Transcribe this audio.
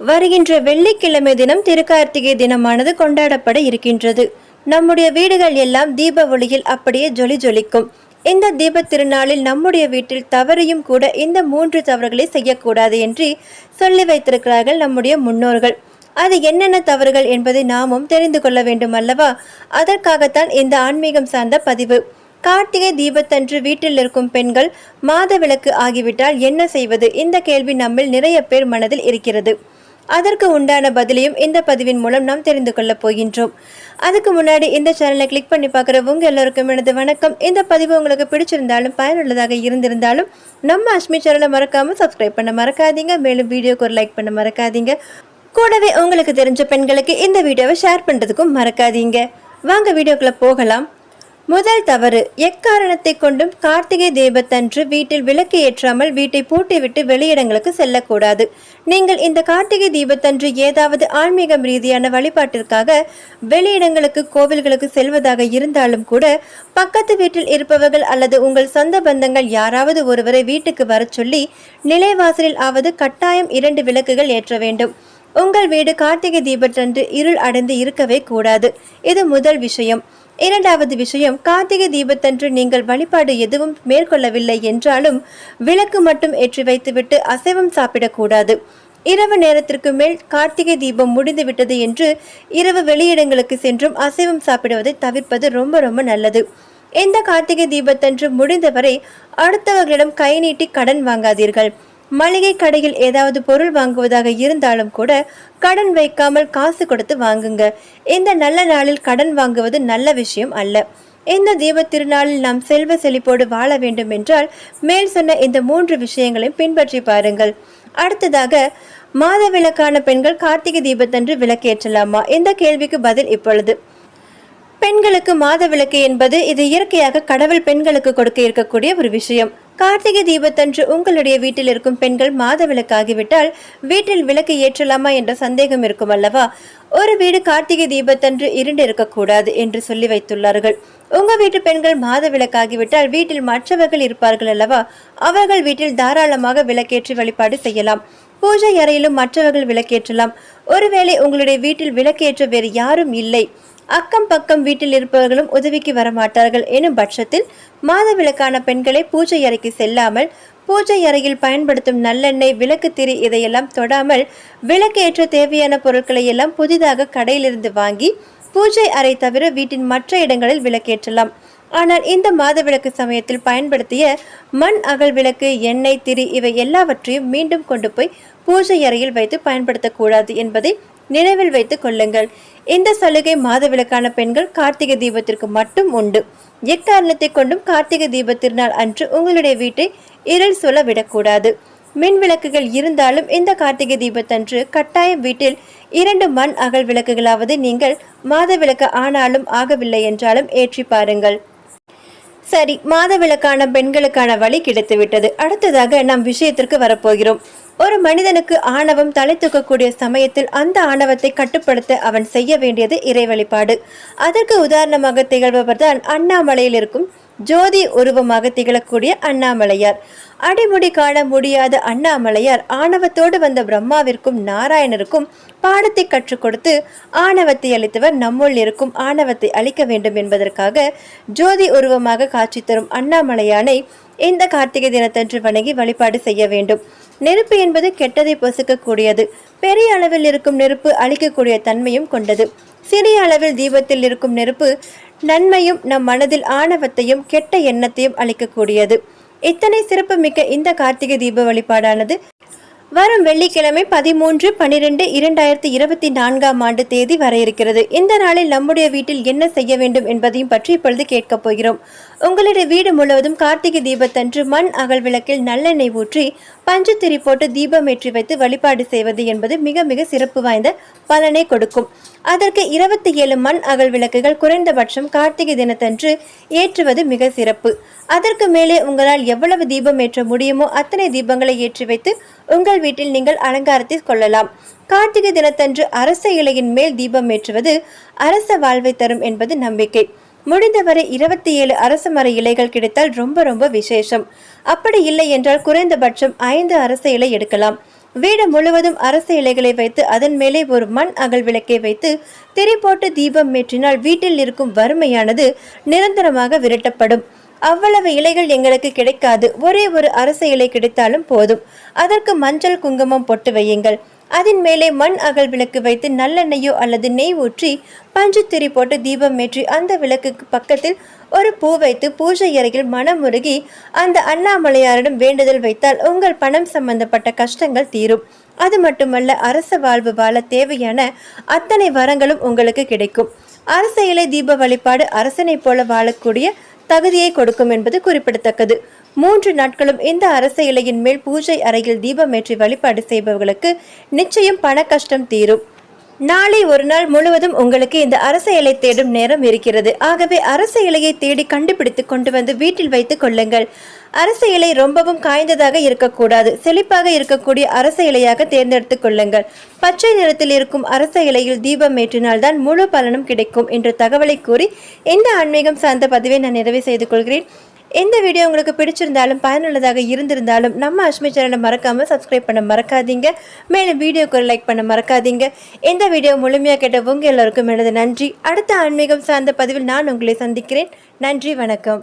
வருகின்ற வெள்ளிக்கிழமை தினம் திருக்கார்த்திகை தினமானது கொண்டாடப்பட இருக்கின்றது. நம்முடைய வீடுகள் எல்லாம் தீப ஒளியில் அப்படியே ஜொலி ஜொலிக்கும். இந்த தீபத் திருநாளில் நம்முடைய வீட்டில் தவறையும் கூட இந்த மூன்று தவறுகளை செய்யக்கூடாது என்று சொல்லி வைத்திருக்கிறார்கள் நம்முடைய முன்னோர்கள். அது என்னென்ன தவறுகள் என்பதை நாமும் தெரிந்து கொள்ள வேண்டும் அல்லவா? அதற்காகத்தான் இந்த ஆன்மீகம் சார்ந்த பதிவு. கார்த்திகை தீபத்தன்று வீட்டில் இருக்கும் பெண்கள் மாதவிளக்கு ஆகிவிட்டால் என்ன செய்வது? இந்த கேள்வி நம்மில் நிறைய பேர் மனதில் இருக்கிறது. அதற்கு உண்டான பதிலையும் இந்த பதிவின் மூலம் நாம் தெரிந்து கொள்ளப் போகின்றோம். அதுக்கு முன்னாடி இந்த சேனலை கிளிக் பண்ணி பார்க்குற உங்கள் எல்லோருக்கும் எனது வணக்கம். இந்த பதிவு உங்களுக்கு பிடிச்சிருந்தாலும் பயனுள்ளதாக இருந்திருந்தாலும் நம்ம அஷ்மி சேனலை மறக்காமல் சப்ஸ்கிரைப் பண்ண மறக்காதீங்க. மேலும் வீடியோக்கு ஒரு லைக் பண்ண மறக்காதீங்க. கூடவே உங்களுக்கு தெரிஞ்ச பெண்களுக்கு இந்த வீடியோவை ஷேர் பண்ணுறதுக்கும் மறக்காதீங்க. வாங்க வீடியோக்குள்ளே போகலாம். முதல் தவறு எக்காரணத்தை கொண்டும் கார்த்திகை தீபத்தன்று வீட்டில் விளக்கு ஏற்றாமல் வீட்டை பூட்டிவிட்டு வெளியிடங்களுக்கு செல்லக்கூடாது. நீங்கள் இந்த கார்த்திகை தீபத்தன்று ஏதாவது ஆன்மீகம் ரீதியான வழிபாட்டிற்காக வெளியிடங்களுக்கு கோவில்களுக்கு செல்வதாக இருந்தாலும் கூட பக்கத்து வீட்டில் இருப்பவர்கள் அல்லது உங்கள் சொந்த பந்தங்கள் யாராவது ஒருவரை வீட்டுக்கு வரச் சொல்லி நிலைவாசலில் ஆவது கட்டாயம் இரண்டு விளக்குகள் ஏற்ற வேண்டும். உங்கள் வீடு கார்த்திகை தீபத்தன்று இருள் அடைந்து இருக்கவே கூடாது. இது முதல் விஷயம். இரண்டாவது விஷயம் கார்த்திகை தீபத்தன்று நீங்கள் வழிபாடு எதுவும் மேற்கொள்ளவில்லை என்றாலும் விளக்கு மட்டும் ஏற்றி வைத்துவிட்டு அசைவம் சாப்பிடக்கூடாது. இரவு நேரத்திற்கு மேல் கார்த்திகை தீபம் முடிந்துவிட்டது என்று இரவு வெளியிடங்களுக்கு சென்றும் அசைவம் சாப்பிடுவதை தவிர்ப்பது ரொம்ப ரொம்ப நல்லது. இந்த கார்த்திகை தீபத்தன்று முடிந்தவரை அடுத்தவர்களிடம் கை நீட்டி கடன் வாங்காதீர்கள். மளிகை கடையில் ஏதாவது பொருள் வாங்குவதாக இருந்தாலும் கூட கடன் வைக்காமல் காசு கொடுத்து வாங்குங்க. இந்த நல்ல நாளில் கடன் வாங்குவது நல்ல விஷயம் அல்ல. இந்த தீப திருநாளில் நாம் செல்வ செழிப்போடு வாழ வேண்டும் என்றால் மேல் சொன்ன இந்த மூன்று விஷயங்களையும் பின்பற்றி பாருங்கள். அடுத்ததாக மாத விளக்கான பெண்கள் கார்த்திகை தீபத்தன்று விளக்கேற்றலாமா? இந்த கேள்விக்கு பதில் இப்பொழுது. பெண்களுக்கு மாத விளக்கு என்பது இது இயற்கையாக கடவுள் பெண்களுக்கு கொடுக்க இருக்கக்கூடிய ஒரு விஷயம். கார்த்திகை தீபத்தன்று உங்களுடைய வீட்டில் இருக்கும் பெண்கள் மாதவிலக்காகிவிட்டால் வீட்டில் விளக்கு ஏற்றலாமா என்ற சந்தேகம் இருக்கும் அல்லவா? ஒரு வீடு கார்த்திகை தீபத்தன்று இருண்டு இருக்கக்கூடாது என்று சொல்லி வைத்துள்ளார்கள். உங்க வீட்டு பெண்கள் மாதவிலக்காகிவிட்டால் வீட்டில் மற்றவர்கள் இருப்பார்கள் அல்லவா? அவர்கள் வீட்டில் தாராளமாக விளக்கேற்றி வழிபாடு செய்யலாம். பூஜை அறையிலும் மற்றவர்கள் விளக்கேற்றலாம். ஒருவேளை உங்களுடைய வீட்டில் விளக்கேற்ற வேறு யாரும் இல்லை. அக்கம் பக்கம் வீட்டில் இருப்பவர்களும் உதவிக்கு வரமாட்டார்கள். எனும் பட்சத்தில் மாதவிலக்கான பெண்களை பூஜை அறைக்கு செல்லாமல் பூஜை அறையில் பயன்படுத்தும் நல்லெண்ணெய் விளக்கு திரி இதையெல்லாம் தொடாமல் விளக்கு ஏற்ற தேவையான பொருட்களை எல்லாம் புதிதாக கடையிலிருந்து வாங்கி பூஜை அறை தவிர வீட்டின் மற்ற இடங்களில் விளக்கேற்றலாம். ஆனால் இந்த மாதவிளக்கு சமயத்தில் பயன்படுத்திய மண் அகல் விளக்கு எண்ணெய் திரி இவை எல்லாவற்றையும் மீண்டும் கொண்டு போய் பூஜை அறையில் வைத்து பயன்படுத்தக்கூடாது என்பதை நினைவில் வைத்துக் கொள்ளுங்கள். இந்த சலுகை மாதவிலக்கான பெண்கள் கார்த்திகை தீபத்திற்கு மட்டும் உண்டு. எக்காரணத்தை கொண்டும் கார்த்திகை தீப திருநாள் அன்று உங்களுடைய வீட்டை இருள் சொல்ல விடக்கூடாது. மின் விளக்குகள் இருந்தாலும் இந்த கார்த்திகை தீபத்தன்று கட்டாயம் வீட்டில் இரண்டு மண் அகல் விளக்குகளாவது நீங்கள் மாதவிலக்கு ஆனாலும் ஆகவில்லை என்றாலும் ஏற்றி பாருங்கள். சரி மாதவிலக்கான பெண்களுக்கான வழி கிடைத்துவிட்டது. அடுத்ததாக நம் விஷயத்திற்கு வரப்போகிறோம். ஒரு மனிதனுக்கு ஆணவம் தலை தூக்கக்கூடிய சமயத்தில் அந்த ஆணவத்தை கட்டுப்படுத்த அவன் செய்ய வேண்டியது இறை வழிபாடு. அதற்கு உதாரணமாக திகழ்பவர்தான் அண்ணாமலையில் இருக்கும் ஜோதி உருவமாக திகழக்கூடிய அண்ணாமலையார். அடிமுடி காண முடியாத அண்ணாமலையார் ஆணவத்தோடு வந்த பிரம்மாவிற்கும் நாராயணருக்கும் பாடத்தை கற்றுக் கொடுத்து ஆணவத்தை அளித்தவர் நம்முள் இருக்கும் ஆணவத்தை அளிக்க வேண்டும் என்பதற்காக ஜோதி உருவமாக காட்சி தரும் அண்ணாமலையானை இந்த கார்த்திகை தினத்தன்று வணங்கி வழிபாடு செய்ய வேண்டும். நெருப்பு என்பது கெட்டதை பொசுக்கக்கூடியது. பெரிய அளவில் இருக்கும் நெருப்பு அழிக்கக்கூடிய தன்மையும் கொண்டது. சிறிய அளவில் தீபத்தில் இருக்கும் நெருப்பு நன்மையும் நம் மனதில் ஆணவத்தையும் கெட்ட எண்ணத்தையும் அளிக்கக்கூடியது. இத்தனை சிறப்பு மிக்க இந்த கார்த்திகை தீப வழிபாடானது வரும் வெள்ளிக்கிழமை பதிமூன்று பனிரெண்டு இரண்டாயிரத்தி இருபத்தி நான்காம் ஆண்டு தேதி வர இருக்கிறது. இந்த நாளில் நம்முடைய வீட்டில் என்ன செய்ய வேண்டும் என்பதையும் பற்றி இப்பொழுது கேட்கப் போகிறோம். உங்களுடைய வீடு முழுவதும் கார்த்திகை தீபத்தன்று மண் அகல் விளக்கில் நல்லெண்ணெய் ஊற்றி பஞ்சுத்திரி போட்டு தீபம் ஏற்றி வைத்து வழிபாடு செய்வது என்பது மிக மிக சிறப்பு வாய்ந்த பலனை கொடுக்கும். அதற்கு இருபத்தி ஏழு மண் அகல் விளக்குகள் குறைந்தபட்சம் கார்த்திகை தினத்தன்று ஏற்றுவது மிக சிறப்பு. அதற்கு மேலே உங்களால் எவ்வளவு தீபம் ஏற்ற முடியுமோ அத்தனை தீபங்களை ஏற்றி வைத்து உங்கள் வீட்டில் நீங்கள் அலங்காரத்தை கொள்ளலாம். கார்த்திகை தினத்தன்று அரச இலையின் மேல் தீபம் ஏற்றுவது அரச வாழ்வை தரும் என்பது நம்பிக்கை. முடிந்தவரை இருபத்தி ஏழு அரச மர இலைகள் கிடைத்தால் ரொம்ப ரொம்ப விசேஷம். அப்படி இல்லை என்றால் குறைந்தபட்சம் ஐந்து அரச இலை எடுக்கலாம். வீடு முழுவதும் அரச இலைகளை வைத்து அதன் மேலே ஒரு மண் அகல் விளக்கை வைத்து திரி போட்டு தீபம் ஏற்றினால் வீட்டில் இருக்கும் வறுமையானது நிரந்தரமாக விரட்டப்படும். அவ்வளவு இலைகள் எங்களுக்கு கிடைக்காது. ஒரே ஒரு அரச இலை கிடைத்தாலும் போதும். அதற்கு மஞ்சள் குங்குமம் பொட்டு வையுங்கள். அதன் மேலே மண் அகல் விளக்கு வைத்து நல்லெண்ணெயோ அல்லது நெய் ஊற்றி பஞ்சுத்திரி போட்டு தீபம் ஏற்றி அந்த விளக்குக்கு பக்கத்தில் ஒரு பூ வைத்து பூஜை அறையில் மனமுருகி அந்த அண்ணாமலையாரிடம் வேண்டுதல் வைத்தால் உங்கள் பணம் சம்பந்தப்பட்ட கஷ்டங்கள் தீரும். அது மட்டுமல்ல அரச வாழ்வு வாழ தேவையான அத்தனை வரங்களும் உங்களுக்கு கிடைக்கும். அரச இலை தீப வழிபாடு அரசனைப் போல வாழக்கூடிய தகுதியை கொடுக்கும் என்பது குறிப்பிடத்தக்கது. மூன்று நாட்களும் இந்த அரச இலையின் மேல் பூஜை அறையில் தீபமேற்றி வழிபாடு செய்பவர்களுக்கு நிச்சயம் பண கஷ்டம் தீரும். நாளை ஒரு நாள் முழுவதும் உங்களுக்கு இந்த அரச இலை தேடும் நேரம் இருக்கிறது. ஆகவே அரச இலையை தேடி கண்டுபிடித்து கொண்டு வந்து வீட்டில் வைத்துக் கொள்ளுங்கள். அரச இலை ரொம்பவும் காய்ந்ததாக இருக்கக்கூடாது. செழிப்பாக இருக்கக்கூடிய அரச இலையாக தேர்ந்தெடுத்துக் கொள்ளுங்கள். பச்சை நிறத்தில் இருக்கும் அரச இலையில் தீபம் ஏற்றினால்தான் முழு பலனும் கிடைக்கும் என்ற தகவலை கூறி இந்த ஆன்மீகம் சார்ந்த பதிவை நான் நிறைவு செய்து கொள்கிறேன். இந்த வீடியோ உங்களுக்கு பிடிச்சிருந்தாலும் பயனுள்ளதாக இருந்திருந்தாலும் நம்ம அஷ்மி சேனலை மறக்காமல் சப்ஸ்கிரைப் பண்ண மறக்காதீங்க. மேலும் வீடியோக்கு ஒரு லைக் பண்ண மறக்காதீங்க. இந்த வீடியோ முழுமையாக கேட்ட உங்கள் எல்லோருக்கும் எனது நன்றி. அடுத்த ஆன்மீகம் சார்ந்த பதிவில் நான் உங்களை சந்திக்கிறேன். நன்றி வணக்கம்.